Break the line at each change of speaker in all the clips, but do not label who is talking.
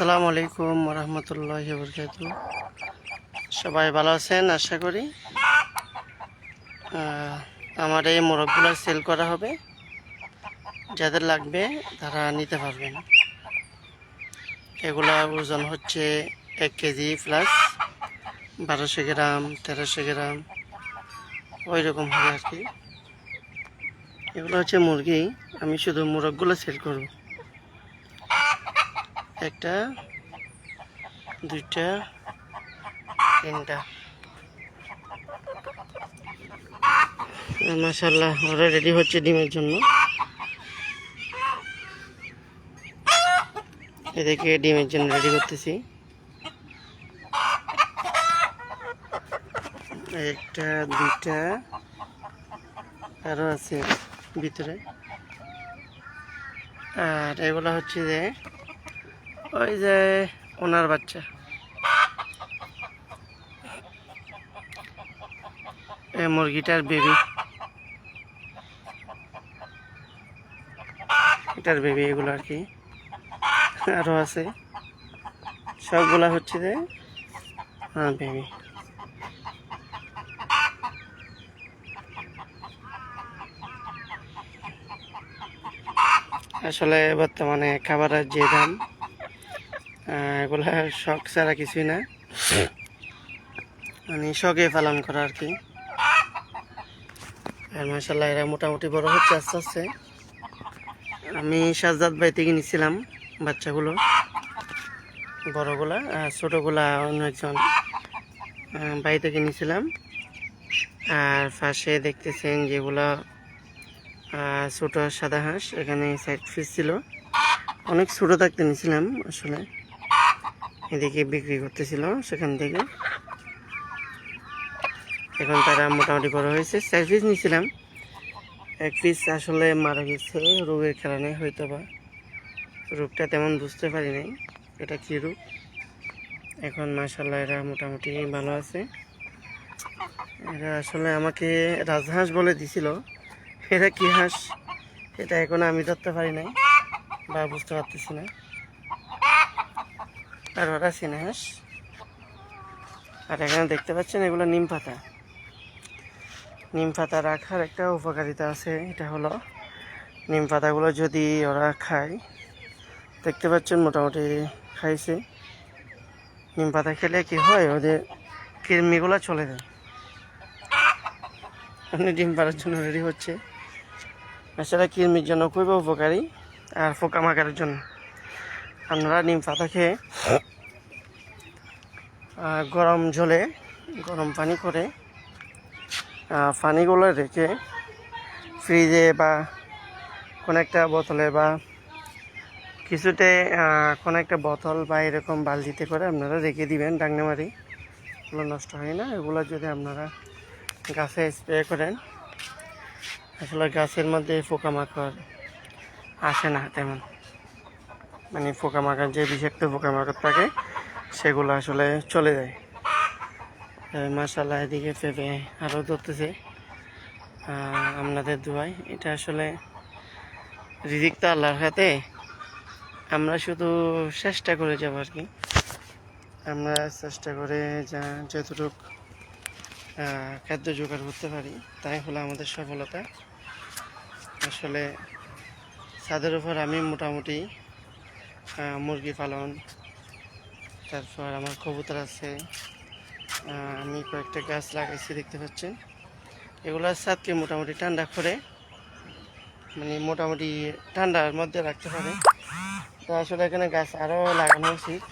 আসসালামু আলাইকুম রহমতুল্লাহ বরকাত সবাই ভালো আছেন? আশা করি। আমার এই মোরগগুলো সেল করা হবে। যাদের লাগবে তারা নিতে পারবেন। এগুলা ওজন হচ্ছে এক কেজি প্লাস বারোশো গ্রাম, তেরোশো গ্রাম ওই রকম হবে আর কি। এগুলো হচ্ছে মুরগি। আমি শুধু মোরগগুলো সেল করব। একটা, দুইটা, তিনটা। মাসাল্লাহ ওরা রেডি হচ্ছে ডিমের জন্য। এদিকে ডিমের জন্য রেডি করতেছি। একটা, দুইটা আরও আছে ভিতরে। আর এগুলো হচ্ছে যে ওই যে ওনার বাচ্চা। এই মুরগিটার বেবি। এটার বেবি এগুলো আর কি। আরও আছে। সবগুলা হচ্ছে যে হ্যাঁ বেবি। আসলে বর্তমানে খাবারের যে দাম এগুলা শখ ছাড়া কিছুই না। মানে শখে পালন করা আর কি। আর মাসাল্লাহ এরা মোটামুটি বড় হচ্ছে আস্তে আস্তে। আমি সাজদাত বাই থেকে নিয়েছিলাম বাচ্চাগুলো বড়গুলা আর ছোটোগুলা অন্য একজন আহ, বাড়ি থেকে নিয়েছিলাম আর পাশে দেখতেছেন যেগুলা ছোটো সাদা হাঁস এখানে সাইড ফিস ছিল। অনেক ছোটো থাকতে নিয়েছিলাম আসলে। এদিকে বিক্রি করতেছিল সেখান থেকে। এখন তারা মোটামুটি বড় হয়েছে। চার পিস নিয়েছিলাম। এক পিস আসলে মারা গেছে রোগের কারণে হয়তো বা রোগটা তেমন বুঝতে পারি নাই এটা কী রোগ। এখন মাসাল্লাহ এরা মোটামুটি ভালো আছে। এরা আসলে আমাকে রাজহাঁস বলে দিছিল। এটা কি হাঁস? এটা এখন আমি ধরতে পারি নাই বা বুঝতে পারতেছি না। আর ওরা চিনে হাঁস আর এখানে দেখতে পাচ্ছেন এগুলো নিম পাতা। নিম পাতা রাখার একটা উপকারিতা আছে, এটা হলো নিম পাতাগুলো যদি ওরা খায়, দেখতে পাচ্ছেন মোটামুটি খাইছে। নিম পাতা খেলে কি হয় ওদের কৃমিগুলো চলে যায়। আপনি ডিম পাড়ার জন্য রেডি হচ্ছে। আসলে কৃমির জন্য খুবই উপকারী, আর পোকামাকারের জন্য। আপনারা নিম পাতা খেয়ে গরম জলে গরম পানি করে পানিগুলো রেখে ফ্রিজে বা কোনো একটা বোতলে বা কিছুতে কোনো একটা বোতল বা এরকম বালতিতে করে আপনারা রেখে দিবেন ডাঙ্গা মারি এগুলো নষ্ট হয় না, এগুলো যদি আপনারা গাছে স্প্রে করেন, আসলে গাছের মধ্যে পোকামাকড় আসে না তেমন। মানে পোকামাকড় যে বিষাক্ত পোকামাকড় থাকে, সেগুলো আসলে চলে যায়। মাসাল্লাহ এদিকে পেঁপে আরও ধরতেছে। আপনাদের দুয়াই এটা আসলে রিজিক তো আল্লাহর হাতে। আমরা শুধু চেষ্টা করে যাব আর কি। আমরা চেষ্টা করে যা, যতটুক খাদ্য জোগাড় করতে পারি, তাই হলো আমাদের সফলতা। আসলে, ছাদের উপর আমি মোটামুটি মুরগি পালন, তারপর আমার কবুতর আছে। আমি কয়েকটা গাছ লাগাইছি, দেখতে পাচ্ছেন। এগুলোর ছাদকে মোটামুটি ঠান্ডা করে মানে মোটামুটি ঠান্ডার মধ্যে রাখতে পারে। তো আসলে এখানে গাছ আরও লাগানো উচিত।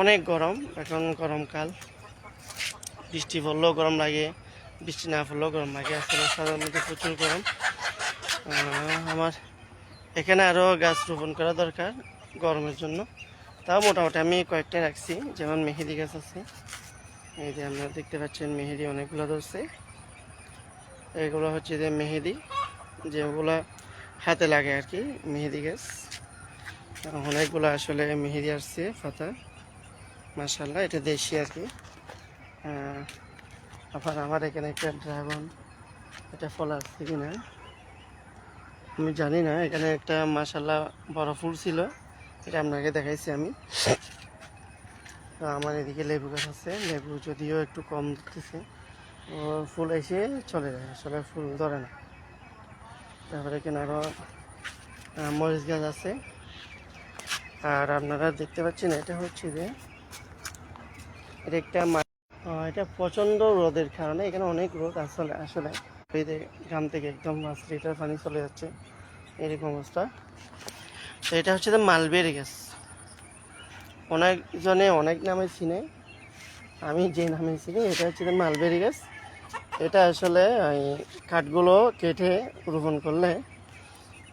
অনেক গরম, এখন গরমকাল বৃষ্টি পড়লেও গরম লাগে, বৃষ্টি না পড়লেও গরম লাগে। আসলে সাধারণ মধ্যে প্রচুর গরম। আমার এখানে আরও গাছ রোপণ করা দরকার গরমের জন্য। তাও মোটামুটি আমি কয়েকটা রাখছি, যেমন মেহেদি গাছ আছে। এই যে আপনারা দেখতে পাচ্ছেন মেহেদি অনেকগুলো ধরছে। এগুলো হচ্ছে যে মেহেদি, যেগুলো হাতে লাগে আর কি, মেহেদি গাছ। অনেকগুলো আসলে মেহেদি আসছে, পাতা। মাসাল্লাহ এটা দেশি আর কি। আবার আমার এখানে একটা ড্রাগন, এটা ফল আসছে কি না আমি জানি না, এখানে একটা মাসাল্লাহ বড় ফুল ছিল, এটা আপনাকে দেখাইছি আমি। আমার এদিকে লেবু গাছ আছে, লেবু যদিও একটু কম দিতেছে ও ফুল এসে চলে যায়, আসলে ফুল ধরে না। তারপরে এখানে আরও মরিচ গাছ আছে। আর আপনারা দেখতে পাচ্ছেন, এটা হচ্ছে যে, এটা একটা এটা প্রচণ্ড রোদের কারণে এখানে অনেক রোদ আসলে আসলে। এই গ্রাম থেকে একদম পাঁচ লিটার পানি চলে যাচ্ছে। এরকম অবস্থা। তো এটা হচ্ছে যে মালবেরি গাছ। অনেকজনে অনেক নামে চিনে। আমি যে নামে চিনি, এটা হচ্ছে যে মালবেরি গাছ। এটা আসলে ওই কাঠগুলো কেটে রোপণ করলে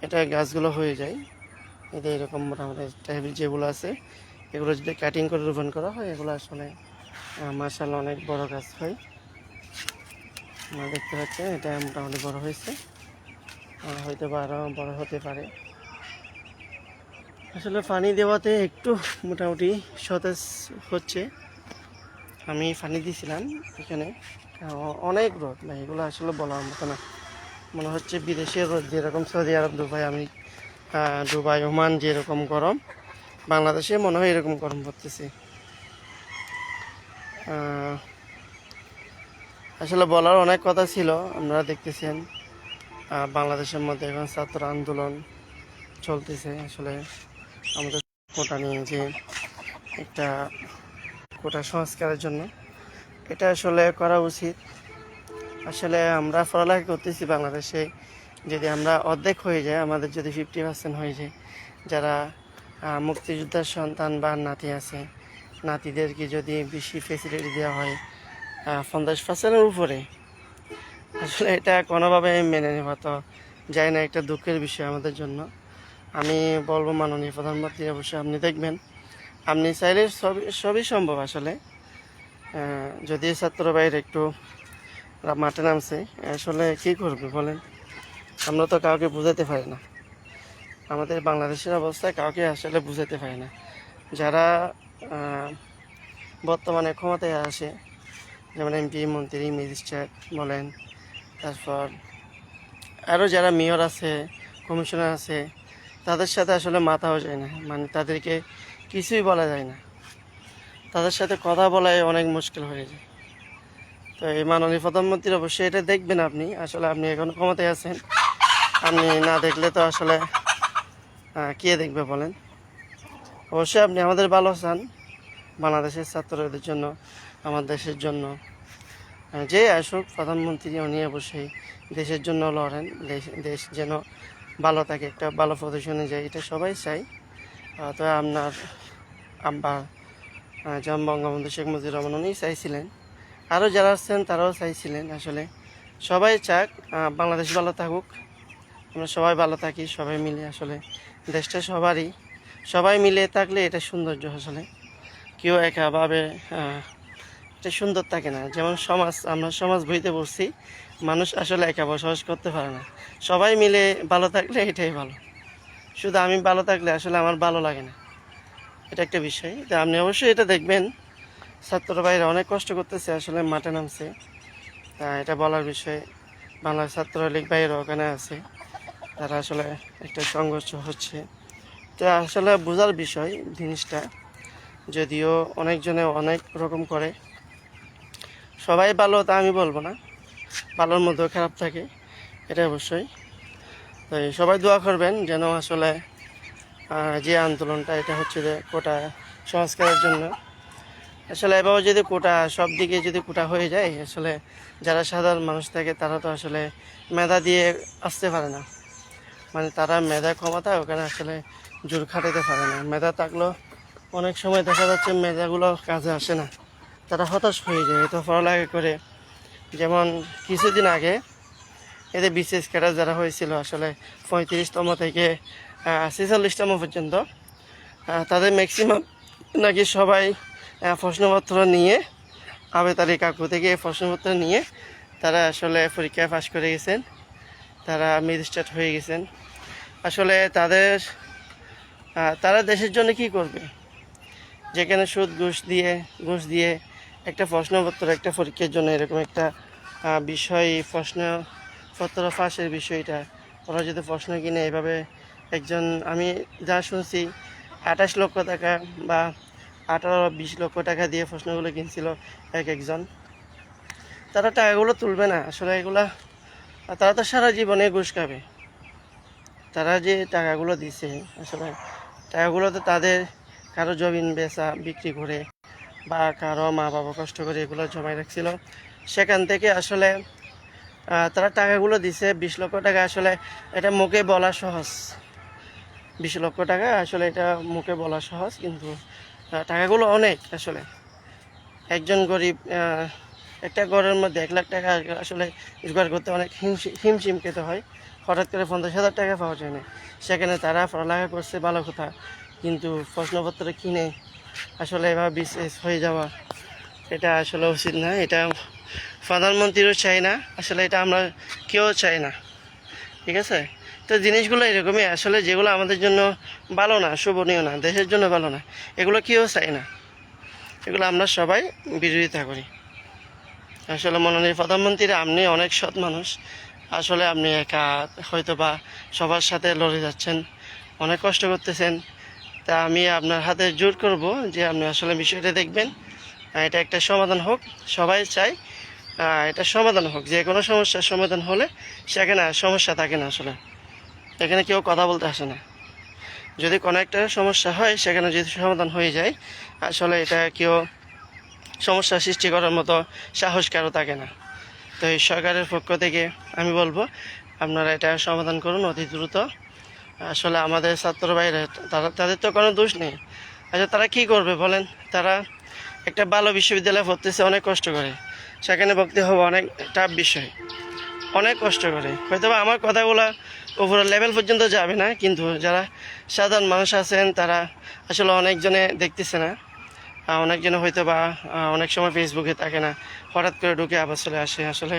এটা গাছগুলো হয়ে যায়। এটা এরকম মোটামুটি টাইপের যেগুলো আছে, এগুলো যদি কাটিং করে রোপণ করা হয়, এগুলো আসলে মার্শাল অনেক বড় গাছ হয়। আপনারা দেখতে পাচ্ছেন, এটা মোটামুটি বড় হয়েছে। আর হয়তো বা আরও বড় হতে পারে। আসলে পানি দেওয়াতে একটু মোটামুটি সতেজ হচ্ছে। আমি পানি দিয়েছিলাম এখানে অনেক রোদ। ভাই, এগুলো আসলে বলার মতো না। মনে হচ্ছে বিদেশের রোদ, যেরকম সৌদি আরব, দুবাই, আমি দুবাই, ওমান যেরকম গরম, বাংলাদেশে মনে হয় এরকম গরম পড়তেছে। আসলে বলার অনেক কথা ছিল, আপনারা দেখতেছেন। বাংলাদেশের মধ্যে এখন ছাত্র আন্দোলন চলতেছে। আসলে আমাদের কোটা নিয়ে যে একটা কোটা সংস্কারের জন্য, এটা আসলে করা উচিত। আসলে আমরা পড়ালেখা করতেছি বাংলাদেশে, যদি আমরা অর্ধেক হয়ে যায়, আমাদের যদি ফিফটি পার্সেন্ট হয়ে যায়, যারা মুক্তিযোদ্ধার সন্তান বা নাতি আছে, নাতিদেরকে যদি বেশি ফেসিলিটি দেওয়া হয় পঞ্চাশ পার্সেন্টের উপরে। আসলে এটা কোনোভাবে মেনে নেওয়া তো যায় না, একটা দুঃখের বিষয় আমাদের জন্য। আমি বলব মাননীয় প্রধানমন্ত্রী, অবশ্যই আপনি দেখবেন। আপনি চাইলে সবই সবই সম্ভব আসলে। যদি ছাত্র বাইরে একটু মাঠে নামছে, আসলে কী করবে বলেন? আমরা তো কাউকে বুঝাতে পারি না। আমাদের বাংলাদেশের অবস্থা কাউকে আসলে বুঝাতে পারি না। যারা বর্তমানে ক্ষমতায় আসে যেমন এমপি, মন্ত্রী, ম্যাজিস্ট্রেট বলেন। তারপর আরও যারা মেয়র আছে, কমিশনার আছে, তাদের সাথে আসলে মাথাও যায় না। মানে তাদেরকে কিছুই বলা যায় না। তাদের সাথে কথা বলাই অনেক মুশকিল হয়ে যায়। তো এই মাননীয় প্রধানমন্ত্রী অবশ্যই এটা দেখবেন আপনি। আসলে আপনি এখন ক্ষমতায় আছেন। আপনি না দেখলে তো আসলে কে দেখবে বলেন? অবশ্যই আপনি আমাদের ভালো চান। বাংলাদেশের ছাত্রদের জন্য। আমার দেশের জন্য। যে আসুক, প্রধানমন্ত্রী উনি অবশ্যই দেশের জন্য লড়েন। দেশ যেন ভালো থাকে, একটা ভালো পজিশনে যায়, এটা সবাই চাই তো আপনার আব্বা যেমন বঙ্গবন্ধু শেখ মুজিবুর রহমান উনি চাইছিলেন। আরও যারা আছেন, তারাও চাইছিলেন। আসলে সবাই চাক বাংলাদেশ ভালো থাকুক। আমরা সবাই ভালো থাকি, সবাই মিলে। আসলে দেশটা সবারই, সবাই মিলে থাকলে এটা সৌন্দর্য আসলে। কেউ একাভাবে আহ, সুন্দর থাকে না। যেমন সমাজ আমরা সমাজ বইতে পড়ছি মানুষ আসলে একা বসবাস করতে পারে না। সবাই মিলে ভালো থাকলে এটাই ভালো। শুধু আমি ভালো থাকলে আসলে আমার ভালো লাগে না। এটা একটা বিষয়। তো আপনি অবশ্যই এটা দেখবেন। ছাত্র ভাইরা অনেক কষ্ট করতেছে আসলে মাঠে নামছে। এটা বলার বিষয়। বাংলা ছাত্রলীগ ভাইয়েরা ওখানে আছে। তারা আসলে একটা সংঘর্ষ হচ্ছে। তো আসলে বোঝার বিষয় জিনিসটা। যদিও অনেকজনে অনেক রকম করে। সবাই ভালো, তা আমি বলব না। ভালোর মধ্যেও খারাপ থাকে এটা অবশ্যই। তো সবাই দোয়া করবেন যেন আসলে যে আন্দোলনটা, এটা হচ্ছে যে কোটা সংস্কারের জন্য। আসলে এভাবে যদি কোটা, সব দিকে যদি কোটা হয়ে যায়, আসলে যারা সাধারণ মানুষ থাকে, তারা তো আসলে মেধা দিয়ে আসতে পারে না। মানে তারা মেধা ক্ষমতা ওখানে আসলে জোর খাটাতে পারে না। মেধা থাকলেও অনেক সময় দেখা যাচ্ছে মেধাগুলো কাজে আসে না। তারা হতাশ হয়ে যায়, এত পড়ালেখা করে। যেমন কিছুদিন আগে এদের বিশেষ ক্যাডার যারা হয়েছিল, আসলে পঁয়ত্রিশতম থেকে ছেচল্লিশতম পর্যন্ত তাদের ম্যাক্সিমাম নাকি সবাই প্রশ্নপত্র নিয়ে আবেতারি কাকু থেকে প্রশ্নপত্র নিয়ে তারা আসলে পরীক্ষায় পাশ করে গেছেন। তারা ম্যাজিস্ট্রেট হয়ে গেছেন। আসলে তাদের তারা দেশের জন্য কি করবে? যেখানে সুদ, ঘুষ দিয়ে ঘুষ দিয়ে একটা প্রশ্নপত্র, একটা পরীক্ষার জন্য এরকম একটা বিষয়, প্রশ্নপত্র ফাঁসের বিষয়টা। ওরা যদি প্রশ্ন কিনে এভাবে একজন, আমি যা শুনছি, আঠাশ লক্ষ টাকা বা আঠারো, বিশ লক্ষ টাকা দিয়ে প্রশ্নগুলো কিনছিল এক একজন। তারা টাকাগুলো তুলবে না, আসলে এগুলা, তারা তো সারা জীবনে ঘুষ খাবে। তারা যে টাকাগুলো দিছে, আসলে টাকাগুলো তো তাদের, কারও জমিন বেচা, বিক্রি করে বা কারও মা বাবা কষ্ট করে এগুলো জমায় রাখছিল। সেখান থেকে আসলে তারা টাকাগুলো দিছে, বিশ লক্ষ টাকা আসলে এটা মুখে বলা সহজ। বিশ লক্ষ টাকা আসলে এটা মুখে বলা সহজ, কিন্তু টাকাগুলো অনেক আসলে। একজন গরিব একটা ঘরের মধ্যে এক লাখ টাকা আসলে জোগাড় করতে অনেক হিমশি, হিমশিম খেতে হয়। হঠাৎ করে পঞ্চাশ হাজার টাকা পাওয়া যায় না। সেখানে তারা পড়ালেখা করছে, ভালো কথা। কিন্তু প্রশ্নপত্র কিনে আসলে এভাবে বিশেষ হয়ে যাওয়া, এটা আসলে উচিত না। এটা প্রধানমন্ত্রীও চাই না, আসলে এটা আমরা কেউ চাই না। ঠিক আছে? তো জিনিসগুলো এরকমই, আসলে যেগুলো আমাদের জন্য ভালো না, শোভনীয় না, দেশের জন্য ভালো না, এগুলো কেউ চাই না। এগুলো আমরা সবাই বিরোধিতা করি। আসলে মাননীয় প্রধানমন্ত্রী, আপনি অনেক সৎ মানুষ। আসলে আপনি একা হয়তো বা সবার সাথে লড়ে যাচ্ছেন, অনেক কষ্ট করতেছেন। তা আমি আপনার হাতে জোর করব যে আপনি আসলে বিষয়টা দেখবেন। এটা একটা সমাধান হোক, সবাই চাই এটা সমাধান হোক, যে কোনো সমস্যার সমাধান হলে সেখানে সমস্যা থাকে না আসলে। এখানে কেউ কথা বলতে আসে না। যদি কোনো একটা সমস্যা হয়, সেখানে যদি সমাধান হয়ে যায়, আসলে এটা কেউ সমস্যা সৃষ্টি করার মতো সাহস কারও থাকে না। তো এই সরকারের পক্ষ থেকে আমি বলব, আপনারা এটা সমাধান করুন অতি দ্রুত। আসলে আমাদের ছাত্র ভাইরা, তারা, তাদের তো কোনো দোষ নেই। আচ্ছা তারা কি করবে বলেন? তারা একটা ভালো বিশ্ববিদ্যালয়ে পড়তেছে অনেক কষ্ট করে। সেখানে ভক্তি হবে অনেক টাফ বিষয়। অনেক কষ্ট করে। হয়তো বা আমার কথাগুলো উপরের লেভেল পর্যন্ত যাবে না, কিন্তু যারা সাধারণ মানুষ আছেন, তারা আসলে অনেকজনে দেখতেছে না। অনেকজনে হয়তো বা অনেক সময় ফেসবুকে থাকে না। হঠাৎ করে ঢুকে আবার চলে আসে। আসলে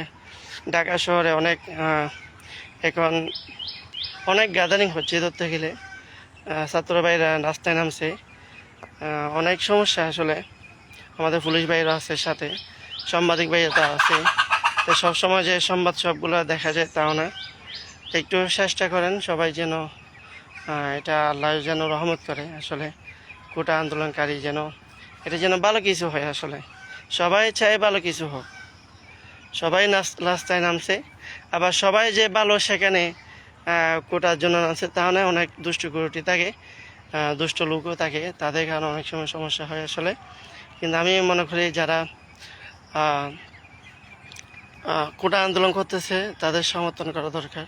ঢাকা শহরে অনেক এখন অনেক গ্যাদারিং হচ্ছে ধরতে গেলে। ছাত্র ভাইরা রাস্তায় নামছে। অনেক সমস্যা আসলে। আমাদের পুলিশ ভাইরা আছে সাথে। সাংবাদিক ভাইরা তো আছে। তো সবসময় যে সংবাদ সবগুলো দেখা যায় তাও না। একটু চেষ্টা করেন সবাই যেন এটা আল্লাহ যেন রহমত করে। আসলে কোটা আন্দোলনকারী যেন, এটা যেন ভালো কিছু হয় আসলে। সবাই চায় ভালো কিছু হোক। সবাই রাস্তায় নামছে। আবার সবাই যে ভালো সেখানে কোটার জন্য নামছে তা না অনেক দুষ্টু কুরুটি থাকে দুষ্ট লোকও থাকে, তাদের কারণে অনেক সময় সমস্যা হয় আসলে। কিন্তু আমি মনে করি যারা কোটা আন্দোলন করতেছে, তাদের সমর্থন করা দরকার।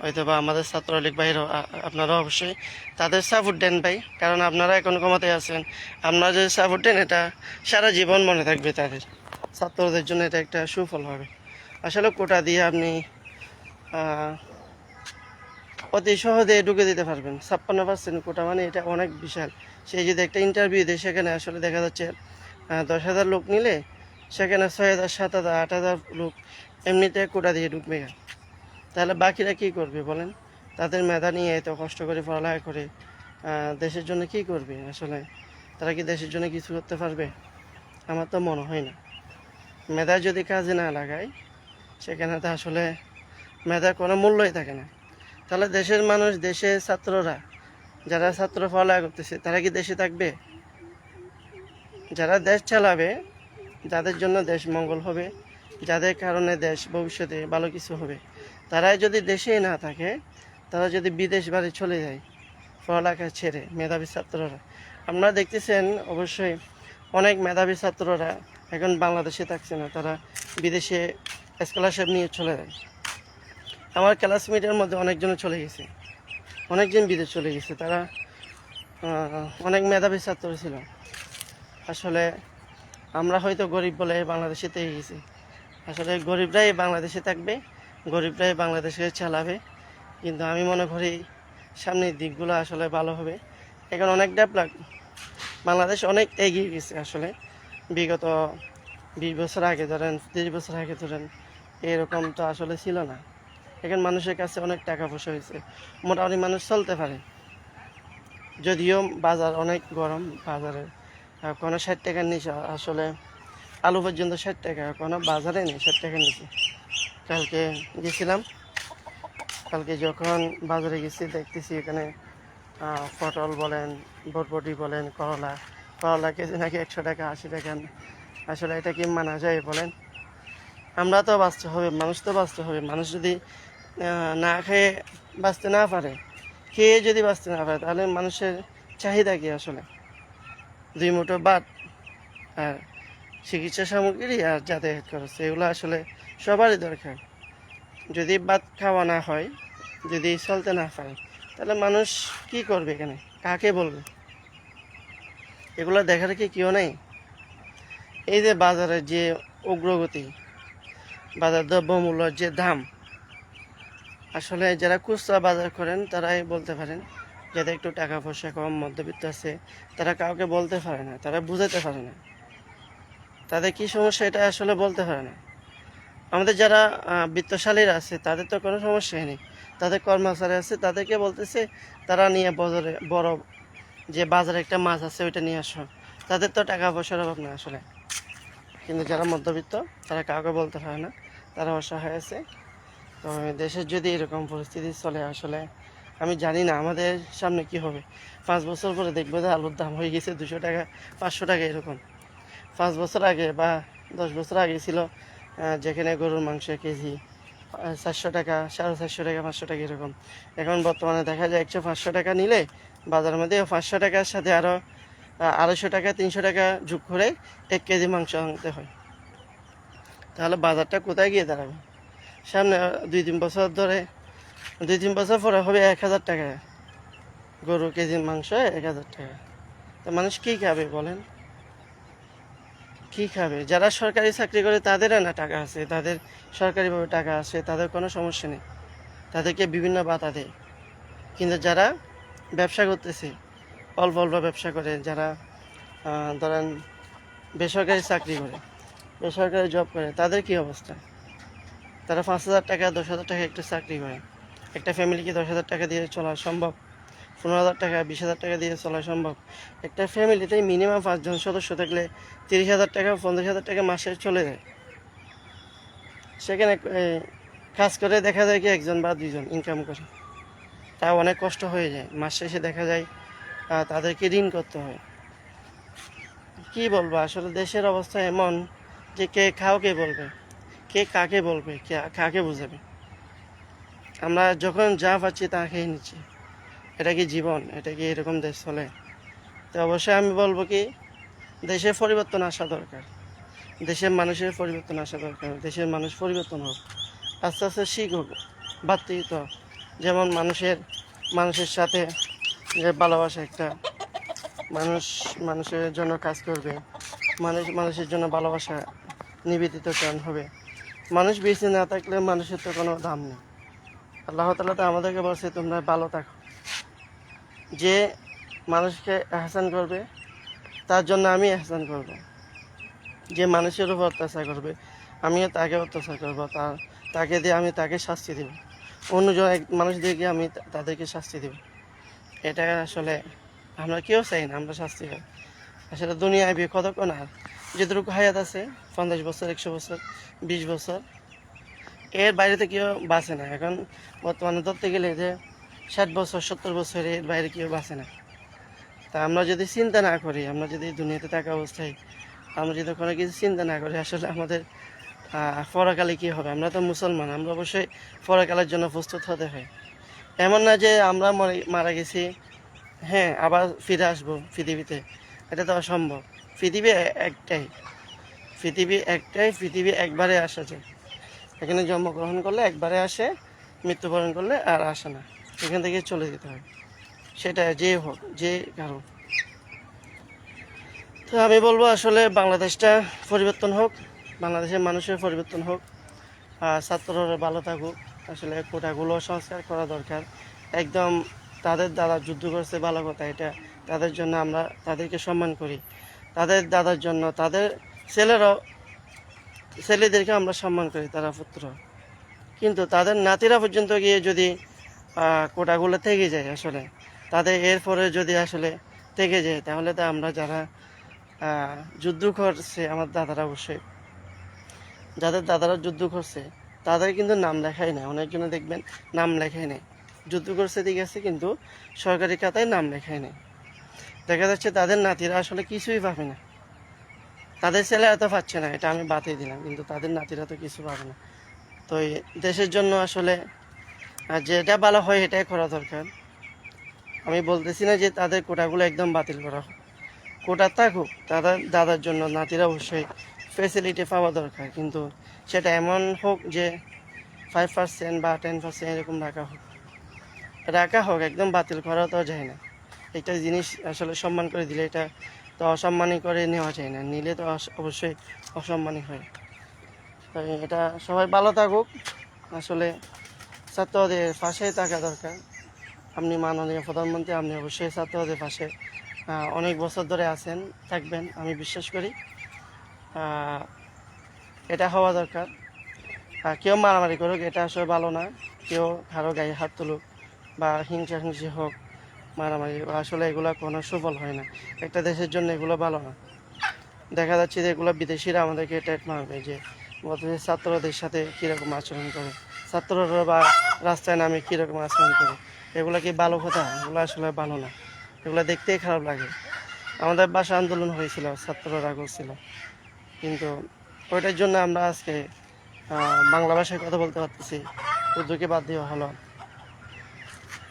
হয়তো বা আমাদের ছাত্রলীগ বাইরেও আপনারা অবশ্যই তাদের সাপোর্ট দেন ভাই, কারণ আপনারা এখন ক্ষমতায় আছেন, আপনারা যদি সাপোর্ট দেন, এটা সারা জীবন মনে থাকবে তাদের। ছাত্রদের জন্য এটা একটা সুফল হবে। আসলে কোটা দিয়ে আপনি অতি সহজে ঢুকে দিতে পারবেন। ছাপ্পান্ন পার্সেন্ট কোটা মানে এটা অনেক বিশাল। সেই যদি একটা ইন্টারভিউ দেয়, সেখানে আসলে দেখা যাচ্ছে দশ হাজার লোক নিলে, সেখানে ছয় হাজার, সাত হাজার, আট হাজার লোক এমনিতে কোটা দিয়ে ঢুকবে তাহলে বাকিরা কি করবে বলেন? তাদের মেধা নিয়ে এত কষ্ট করে পড়ালেখা করে দেশের জন্য কি করবে আসলে? তারা কি দেশের জন্য কিছু করতে পারবে? আমার তো মনে হয় না। মেধা যদি কাজে না লাগায়, সেখানে তো আসলে মেধার কোনো মূল্যই থাকে না। তাহলে দেশের মানুষ, দেশের ছাত্ররা, যারা ছাত্র পড়ালেখা করতেছে, তারা কি দেশে থাকবে? যারা দেশ চালাবে, যাদের জন্য দেশ মঙ্গল হবে, যাদের কারণে দেশ ভবিষ্যতে ভালো কিছু হবে, তারাই যদি দেশেই না থাকে, তারা যদি বিদেশ বাড়ি চলে যায়, পড়ালেখা ছেড়ে, মেধাবী ছাত্ররা। আপনারা দেখতেছেন, অবশ্যই অনেক মেধাবী ছাত্ররা এখন বাংলাদেশে থাকছে না, তারা বিদেশে স্কলারশিপ নিয়ে চলে যায়। আমার ক্লাসমেটের মধ্যে অনেকজন চলে গেছে। অনেকজন বিদেশ চলে গেছে। তারা অনেক মেধাবী ছাত্র ছিল। আসলে আমরা হয়তো গরিব বলে বাংলাদেশে থেকে গেছি। আসলে গরিবরাই বাংলাদেশে থাকবে, গরিবরাই বাংলাদেশে চালাবে। কিন্তু আমি মনে করি সামনের দিকগুলো আসলে ভালো হবে। এখন অনেক ডেভেলপ বাংলাদেশ অনেক এগিয়ে গেছে আসলে। বিগত বিশ বছর আগে ধরেন, তিরিশ বছর আগে ধরেন, এরকম তো আসলে ছিল না। এখন মানুষের কাছে অনেক টাকা পয়সা হয়েছে। মোটামুটি মানুষ চলতে পারে। যদিও বাজার অনেক গরম, বাজারে কোনো ষাট টাকার নিচে। আসলে আলু পর্যন্ত ষাট টাকা কোনো বাজারে নেই ষাট টাকার নিচে। কালকে গেছিলাম। কালকে যখন বাজারে গেছি, দেখতেছি এখানে পটল বলেন, বরবটি বলেন, করলা। করলা কেজি নাকি একশো টাকা, আশি টাকা। আসলে এটা কি মানা যায় বলেন? আমরা তো বাঁচতে হবে, মানুষ তো বাঁচতে হবে। মানুষ যদি না খেয়ে বাঁচতে না পারে। খেয়ে যদি বাঁচতে না পারে, তাহলে মানুষের চাহিদা কী আসলে? দুই মুঠো ভাত আর চিকিৎসা সামগ্রী আর যাতায়াত খরচ, এগুলো আসলে সবারই দরকার। যদি ভাত খাওয়া না হয়, যদি চলতে না পারে, তাহলে মানুষ কি করবে এখানে? কাকে বলবে? এগুলো দেখার কি কেউ নেই? এই যে বাজারের যে অগ্রগতি বাজার দ্রব্যমূল্যর যে দাম আসলে যারা খুচরা বাজার করেন, তারাই বলতে পারেন, যাদের একটু টাকা পয়সা কম, মধ্যবিত্ত আছে, তারা কাউকে বলতে পারে না, তারা বুঝাতে পারে না। তাদের কি সমস্যা, এটা আসলে বলতে পারে না। আমাদের যারা বৃত্তশালীরা আছে, তাদের তো কোনো সমস্যাই নেই। তাদের কর্মচারী আছে, তাদেরকে বলতেছে, তারা নিয়ে বাজারে বড় যে বাজারে একটা মাছ আছে, ওইটা নিয়ে আসো। তাদের তো টাকা পয়সার অভাব না আসলে। কিন্তু যারা মধ্যবিত্ত, তারা কাউকে বলতে পারে না। তারা অসহায় আছে। তো দেশের যদি এরকম পরিস্থিতি চলে আসলে, আমি জানি না আমাদের সামনে কি হবে। পাঁচ বছর পরে দেখব যে আলুর দাম হয়ে গেছে দুশো টাকা, পাঁচশো টাকা এরকম। পাঁচ বছর আগে বা দশ বছর আগে ছিল যেখানে গরুর মাংস কেজি চারশো টাকা, সাড়ে চারশো টাকা, পাঁচশো টাকা এরকম। এখন বর্তমানে দেখা যায় একশো পাঁচশো টাকা নিলে বাজারের মধ্যে পাঁচশো টাকার সাথে আরও আড়াইশো টাকা, তিনশো টাকা যোগ করে এক কেজি মাংস আনতে হয়। তাহলে বাজারটা কোথায় গিয়ে দাঁড়াবে? সামনে দুই তিন বছর ধরে, দুই তিন বছর পরে হবে এক হাজার টাকা। গরু কেজির মাংস, এক হাজার টাকা। তো মানুষ কী খাবে বলেন? কী খাবে? যারা সরকারি চাকরি করে তাদেরও না টাকা আছে, তাদের সরকারিভাবে টাকা আছে, তাদের কোনো সমস্যা নেই। তাদেরকে বিভিন্ন বাতা দেয়। কিন্তু যারা ব্যবসা করতেছে, অল্প অল্প ব্যবসা করে, যারা ধরেন বেসরকারি চাকরি করে, বেসরকারি জব করে, তাদের কি অবস্থা? তারা পাঁচ হাজার টাকা, দশ হাজার টাকা একটা চাকরি করে একটা ফ্যামিলিকে দশ হাজার টাকা দিয়ে চলা সম্ভব। পনেরো হাজার টাকা, বিশ হাজার টাকা দিয়ে চলা সম্ভব। একটা ফ্যামিলিতে মিনিমাম পাঁচজন সদস্য থাকলে তিরিশ হাজার টাকা, পঞ্চাশ হাজার টাকা মাসে চলে যায়। সেখানে কাজ করে দেখা যায় কি একজন বা দুইজন ইনকাম করে। তা অনেক কষ্ট হয়ে যায়। মাস শেষে দেখা যায় তাদেরকে ঋণ করতে হয়। কি বলব? আসলে দেশের অবস্থা এমন যে কে খাও কে বলবে। কে কাকে বলবে কাকে বুঝাবে? আমরা যখন যা পাচ্ছি তা খেয়ে নিচ্ছি। এটা কি জীবন? এটা কি এরকম দেশ চলে? তো অবশ্যই আমি বলব কি, দেশের পরিবর্তন আসা দরকার। দেশের মানুষের পরিবর্তন আসা দরকার। দেশের মানুষ পরিবর্তন হোক, আস্তে আস্তে শিখুক, বাধ্যিত যেমন মানুষের মানুষের সাথে যে ভালোবাসা একটা মানুষ, মানুষের জন্য কাজ করবে, মানুষ, মানুষের জন্য ভালোবাসা নিবেদিত প্রাণ হবে। মানুষ বেঁচে না থাকলে মানুষের তো কোনো দাম নেই। আল্লাহ তালা তো আমাদেরকে বলছে, তোমরা ভালো থাকো। যে মানুষকে আহসান করবে, তার জন্য আমি আহসান করব। যে মানুষের উপর অত্যাচার করবে, আমিও তাকে অত্যাচার করব। তার, তাকে দিয়ে আমি তাকে শাস্তি দেব। অন্যজন এক মানুষ দিকে আমি তাদেরকে শাস্তি দেব। এটা আসলে আমরা কেউ চাই না, আমরা শাস্তি পাই। আসলে দুনিয়ায় কতক্ষণ আর যেটুকু হায়াত আছে পঞ্চাশ বছর একশো বছর বিশ বছর এর বাইরে তো কেউ বাঁচে না। এখন বর্তমানে ধরতে গেলে যে ষাট বছর সত্তর বছর এর বাইরে কেউ বাঁচে না। তা আমরা যদি চিন্তা না করি আমরা যদি দুনিয়াতে থাকা অবস্থায় আমরা যদি কোনো কিছু চিন্তা না করি আসলে আমাদের আহ, পরকালে কী হবে? আমরা তো মুসলমান আমরা অবশ্যই পরকালের জন্য প্রস্তুত হতে হয়। এমন না যে আমরা মরে- মারা গেছি হ্যাঁ আবার ফিরে আসব পৃথিবীতে। এটা তো অসম্ভব। পৃথিবী একটাই। পৃথিবী একটাই, পৃথিবী একবারে আসা যায় এখানে জন্মগ্রহণ করলে একবারে আসে, মৃত্যুবরণ করলে আর আসে না। এখান থেকে চলে যেতে হয়। সেটা যে হোক, যে কারও। তো আমি বলব আসলে বাংলাদেশটা পরিবর্তন হোক, বাংলাদেশের মানুষের পরিবর্তন হোক ছাত্ররা ভালো থাকুক। আসলে কোটাগুলো সংস্কার করা দরকার। একদম তাদের দ্বারা যুদ্ধ করছে ভালো কথা এটা। তাদের জন্য আমরা তাদেরকে সম্মান করি। তাদের দাদার জন্য, তাদের ছেলেরাও, ছেলেদেরকে আমরা সম্মান করি, তারা পুত্র। কিন্তু তাদের নাতিরা পর্যন্ত গিয়ে যদি কোটাগুলো থেকে যায় আসলে, তাদের এরপরে যদি আসলে থেকে যায়, তাহলে তো আমরা যারা যুদ্ধ করছে, আমার দাদারা অবশ্যই, যাদের দাদারা যুদ্ধ করছে, তাদের কিন্তু নাম লেখাই নেই। অনেকজনে দেখবেন, নাম লেখাই নেই। যুদ্ধ করছে, ঠিক আছে, কিন্তু সরকারি খাতায় নাম লেখায় নেই। দেখা যাচ্ছে তাদের নাতিরা আসলে কিছুই পাবে না। তাদের ছেলে এত পাচ্ছে না, এটা আমি বাতিয়ে দিলাম, কিন্তু তাদের নাতিরা তো কিছু পাবে না। তো দেশের জন্য আসলে যেটা ভালো হয় এটাই করা দরকার। আমি বলতেছি না যে তাদের কোটাগুলো একদম বাতিল করা হোক। কোটা থাকুক দাদা দাদার জন্য নাতিরা অবশ্যই ফেসিলিটি পাওয়া দরকার, কিন্তু সেটা এমন হোক যে ফাইভ পার্সেন্ট বা টেন পার্সেন্ট এরকম রাখা হোক। রাখা হোক, একদম বাতিল করা তো যায় না। একটা জিনিস আসলে সম্মান করে দিলে এটা তো অসম্মানই করে নেওয়া যায় না। নিলে তো অবশ্যই অসম্মানই হয়। তাই এটা সবাই ভালো থাকুক। আসলে ছাত্রদের পাশে থাকা দরকার। আপনি মাননীয় প্রধানমন্ত্রী, আপনি অবশ্যই ছাত্রদের পাশে অনেক বছর ধরে আছেন, থাকবেন, আমি বিশ্বাস করি। এটা হওয়া দরকার। কেউ মারামারি করুক, এটা আসলে ভালো না। কেউ কারও গায়ে হাত তুলুক বা হিংসা হিংসি হোক মারামারি, আসলে এগুলো কোনো সুফল হয় না। একটা দেশের জন্য এগুলো ভালো না। দেখা যাচ্ছে যে এগুলো বিদেশিরা আমাদেরকে ট্যাট মারবে যে, বলতে ছাত্রদের সাথে কীরকম আচরণ করে, ছাত্ররা বা রাস্তায় নামে কীরকম আচরণ করে। এগুলো কি ভালো কথা? এগুলো আসলে ভালো না। এগুলো দেখতেই খারাপ লাগে। আমাদের বাসা আন্দোলন হয়েছিল, ছাত্ররা করছিল। কিন্তু ওইটার জন্য আমরা আজকে বাংলা ভাষায় কথা বলতে পারতেছি। উর্দুকে বাদ দেওয়া হলো।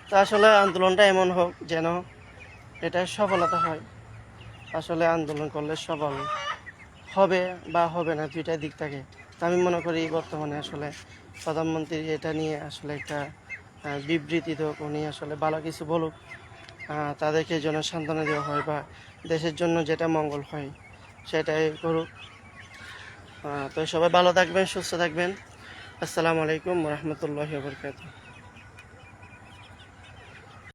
তা আসলে আন্দোলনটা এমন হোক যেন এটা সফলতা হয়। আসলে আন্দোলন করলে সফল হবে বা হবে না দুইটাই দিক থাকে। তা আমি মনে করি বর্তমানে আসলে প্রধানমন্ত্রী এটা নিয়ে আসলে একটা বিবৃতি হোক উনি আসলে ভালো কিছু বলুক। তাদেরকে যেন সান্ত্বনা দেওয়া হয় বা দেশের জন্য যেটা মঙ্গল হয় সেটাই করুক। তো সবাই ভালো থাকবেন, সুস্থ থাকবেন। আসসালামু আলাইকুম রহমতুল্লাহ বরকাত